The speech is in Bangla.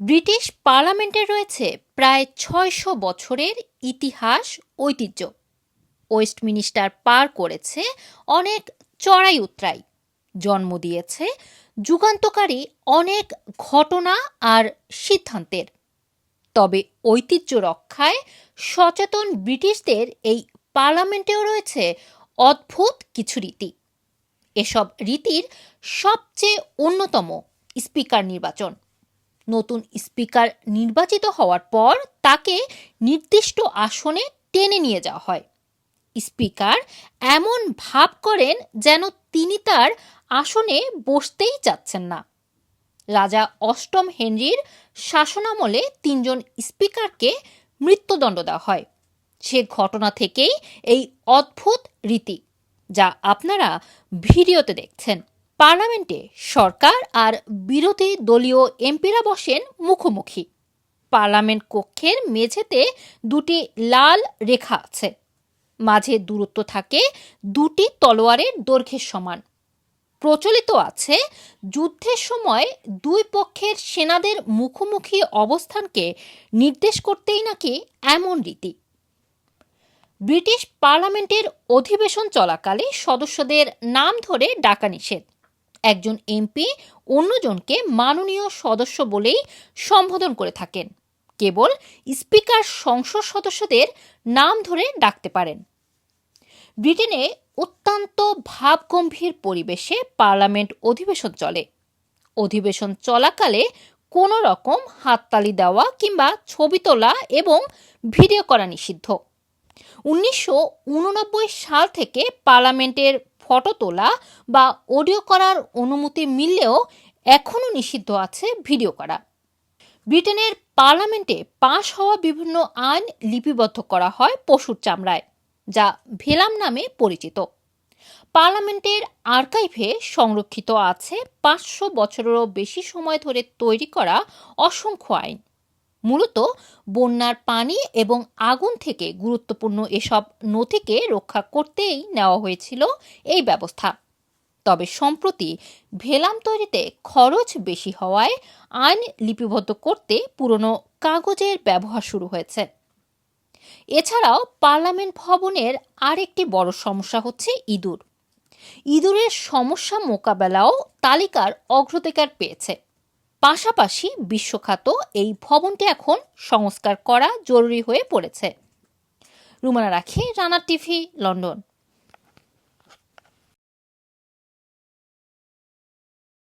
ব্রিটিশ পার্লামেন্টে রয়েছে প্রায় ছয়শো বছরের ইতিহাস, ঐতিহ্য। ওয়েস্টমিনিস্টার পার করেছে অনেক চড়াই উতরাই। জন্ম দিয়েছে যুগান্তকারী অনেক ঘটনা আর সিদ্ধান্তের। তবে ঐতিহ্য রক্ষায় সচেতন ব্রিটিশদের এই পার্লামেন্টেও রয়েছে অদ্ভুত কিছু রীতি। এসব রীতির সবচেয়ে অন্যতম স্পিকার নির্বাচন। নতুন স্পিকার নির্বাচিত হওয়ার পর তাকে নির্দিষ্ট আসনে টেনে নিয়ে যাওয়া হয়। স্পিকার এমন ভাব করেন যেন তিনি তার আসনে বসতেই চাচ্ছেন না। রাজা অষ্টম হেনরির শাসনামলে তিনজন স্পিকারকে মৃত্যুদণ্ড দেওয়া হয়। সে ঘটনা থেকেই এই অদ্ভুত রীতি, যা আপনারা ভিডিওতে দেখছেন। পার্লামেন্টে সরকার আর বিরোধী দলীয় এমপিরা বসেন মুখোমুখি। পার্লামেন্ট কক্ষের মেঝেতে দুটি লাল রেখা আছে। মাঝে দূরত্ব থাকে দুটি তলোয়ারের দৈর্ঘ্যের সমান। প্রচলিত আছে যুদ্ধের সময় দুই পক্ষের সেনাদের মুখোমুখি অবস্থানকে নির্দেশ করতেই নাকি এমন রীতি। ব্রিটিশ পার্লামেন্টের অধিবেশন চলাকালে সদস্যদের নাম ধরে ডাকা নিষেধ একজন এমপি অন্যজনকে মাননীয় সদস্য বলেই সম্বোধন করে থাকেন। কেবল স্পিকার সংসদ সদস্যদের নাম ধরে ডাকতে পারেন। ব্রিটেনে অত্যন্ত ভাবগম্ভীর পরিবেশে পার্লামেন্ট অধিবেশন চলে। অধিবেশন চলাকালে কোনো রকম হাততালি দেওয়া কিংবা ছবি তোলা এবং ভিডিও করা নিষিদ্ধ। উনিশশো উননব্বই সাল থেকে পার্লামেন্টের ফটো তোলা বা অডিও করার অনুমতি মিললেও এখনও নিষিদ্ধ আছে ভিডিও করা। ব্রিটেনের পার্লামেন্টে পাশ হওয়া বিভিন্ন আইন লিপিবদ্ধ করা হয় পশুর চামড়ায়, যা ভেলাম নামে পরিচিত। পার্লামেন্টের আর্কাইভে সংরক্ষিত আছে পাঁচশো বছরেরও বেশি সময় ধরে তৈরি করা অসংখ্য আইন। মূলত বন্যার পানি এবং আগুন থেকে গুরুত্বপূর্ণ এসব নথিকে রক্ষা করতেই নেওয়া হয়েছিল এই ব্যবস্থা। তবে সম্প্রতি ভেলাম তৈরিতে খরচ বেশি হওয়ায় আইন লিপিবদ্ধ করতে পুরনো কাগজের ব্যবহার শুরু হয়েছে। এছাড়াও পার্লামেন্ট ভবনের আরেকটি বড় সমস্যা হচ্ছে ইঁদুর। ইঁদুরের সমস্যা মোকাবেলাও তালিকার অগ্রাধিকার পেয়েছে। পাশাপাশি বিশ্বখ্যাত এই ভবনটি এখন সংস্কার করা জরুরি হয়ে পড়েছে। রুমানা রাখি, রানা টিভি, লন্ডন।